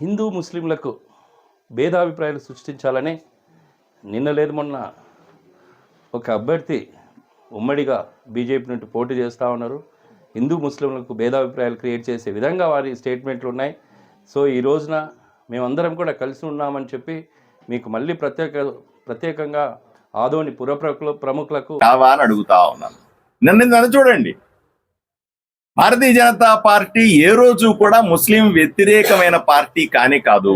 హిందూ ముస్లింలకు భేదాభిప్రాయాలు సృష్టించాలని నిన్న లేదు మొన్న ఒక అభ్యర్థి ఉమ్మడిగా బీజేపీ నుండి పోటీ చేస్తూ ఉన్నారు. హిందూ ముస్లింలకు భేదాభిప్రాయాలు క్రియేట్ చేసే విధంగా వారి స్టేట్మెంట్లు ఉన్నాయి. సో ఈ రోజున మేమందరం కూడా కలిసి ఉన్నామని చెప్పి మీకు మళ్ళీ ప్రత్యేక ప్రత్యేకంగా ఆదోని పుర ప్రముఖులకు అడుగుతా ఉన్నాను. నన్ను చూడండి. భారతీయ జనతా పార్టీ ఏ రోజు కూడా ముస్లిం వ్యతిరేకమైన పార్టీ కానే కాదు.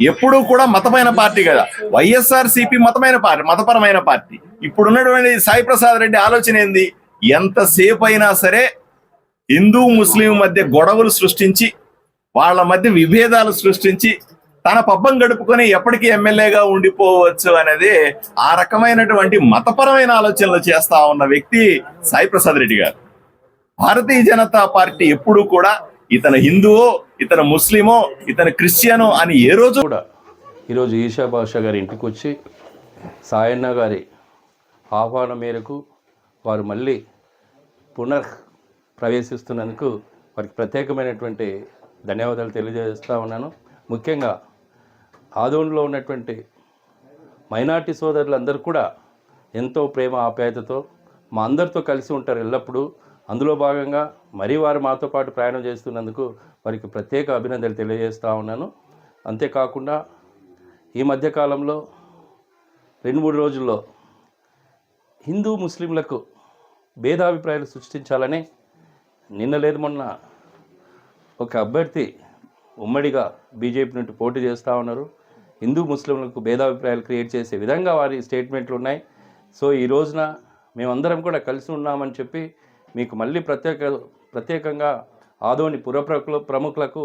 ఎప్పుడూ కూడా మతమైన పార్టీ కదా. వైఎస్ఆర్ సిపి మతమైన పార్టీ మతపరమైన పార్టీ. ఇప్పుడున్నటువంటి సాయి ప్రసాద్ రెడ్డి ఆలోచన ఏంది? ఎంతసేపు అయినా సరే హిందూ ముస్లిం మధ్య గొడవలు సృష్టించి వాళ్ళ మధ్య విభేదాలు సృష్టించి తన పబ్బం గడుపుకొని ఎప్పటికీ ఎమ్మెల్యేగా ఉండిపోవచ్చు అనేది ఆ రకమైనటువంటి మతపరమైన ఆలోచనలు చేస్తా ఉన్న వ్యక్తి సాయి ప్రసాద్ రెడ్డి గారు. భారతీయ జనతా పార్టీ ఎప్పుడు కూడా ఇతను హిందువో ఇతను ముస్లిమో ఇతను క్రిస్టియనో అని ఏ రోజు కూడా ఈరోజు ఈషా భాష గారి ఇంటికి వచ్చి సాయన్న గారి ఆహ్వానం మేరకు వారు మళ్ళీ పునః ప్రవేశిస్తున్నందుకు వారికి ప్రత్యేకమైనటువంటి ధన్యవాదాలు తెలియజేస్తూ ఉన్నాను. ముఖ్యంగా ఆదోన్లో ఉన్నటువంటి మైనార్టీ సోదరులందరూ కూడా ఎంతో ప్రేమ ఆప్యాయతతో మా అందరితో కలిసి ఉంటారు ఎల్లప్పుడూ. అందులో భాగంగా మరీ వారు మాతో పాటు ప్రయాణం చేస్తున్నందుకు వారికి ప్రత్యేక అభినందనలు తెలియజేస్తూ ఉన్నాను. అంతేకాకుండా ఈ మధ్యకాలంలో రెండు మూడు రోజుల్లో హిందూ ముస్లింలకు భేదాభిప్రాయాలు సృష్టించాలని నిన్న లేదు మొన్న ఒక అభ్యర్థి ఉమ్మడిగా బీజేపీ నుండి పోటీ చేస్తూ ఉన్నారు. హిందూ ముస్లింలకు భేదాభిప్రాయాలు క్రియేట్ చేసే విధంగా వారి స్టేట్మెంట్లు ఉన్నాయి. సో ఈ రోజున మేమందరం కూడా కలిసి ఉన్నామని చెప్పి మీకు మళ్ళీ ప్రత్యేక ప్రత్యేకంగా ఆదోని పుర ప్రముఖులకు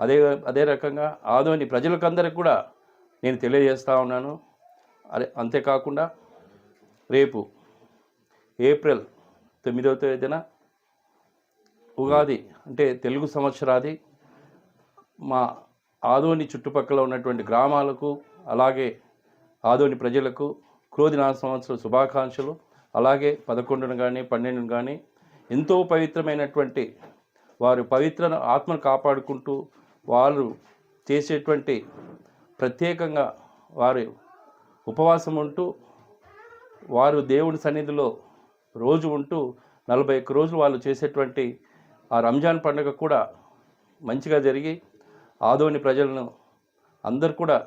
అదే అదే రకంగా ఆదోని ప్రజలకందరికి కూడా నేను తెలియజేస్తూ ఉన్నాను. అదే అంతేకాకుండా రేపు ఏప్రిల్ తొమ్మిదవ తేదీన ఉగాది అంటే తెలుగు సంవత్సరాది మా ఆదోని చుట్టుపక్కల ఉన్నటువంటి గ్రామాలకు అలాగే ఆదోని ప్రజలకు క్రోధినాథ సంవత్సరం శుభాకాంక్షలు. అలాగే పదకొండును కానీ పన్నెండును కానీ ఎంతో పవిత్రమైనటువంటి వారు పవిత్ర ఆత్మను కాపాడుకుంటూ వారు చేసేటువంటి ప్రత్యేకంగా వారు ఉపవాసం ఉంటూ వారు దేవుని సన్నిధిలో రోజు ఉంటూ నలభై ఒక్క రోజులు వాళ్ళు చేసేటువంటి ఆ రంజాన్ పండుగ కూడా మంచిగా జరిగి ఆదోని ప్రజలను అందరు కూడా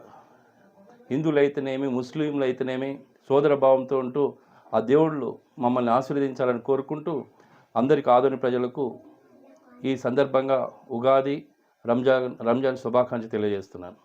హిందువులు అయితేనేమి ముస్లింలు అయితేనేమి సోదర భావంతో ఉంటూ ఆ దేవుళ్ళు మమ్మల్ని ఆశీర్వదించాలని కోరుకుంటూ అందరికి ఆదోని ప్రజలకు ఈ సందర్భంగా ఉగాది రంజాన్ రంజాన్ శుభాకాంక్ష తెలియజేస్తున్నాను.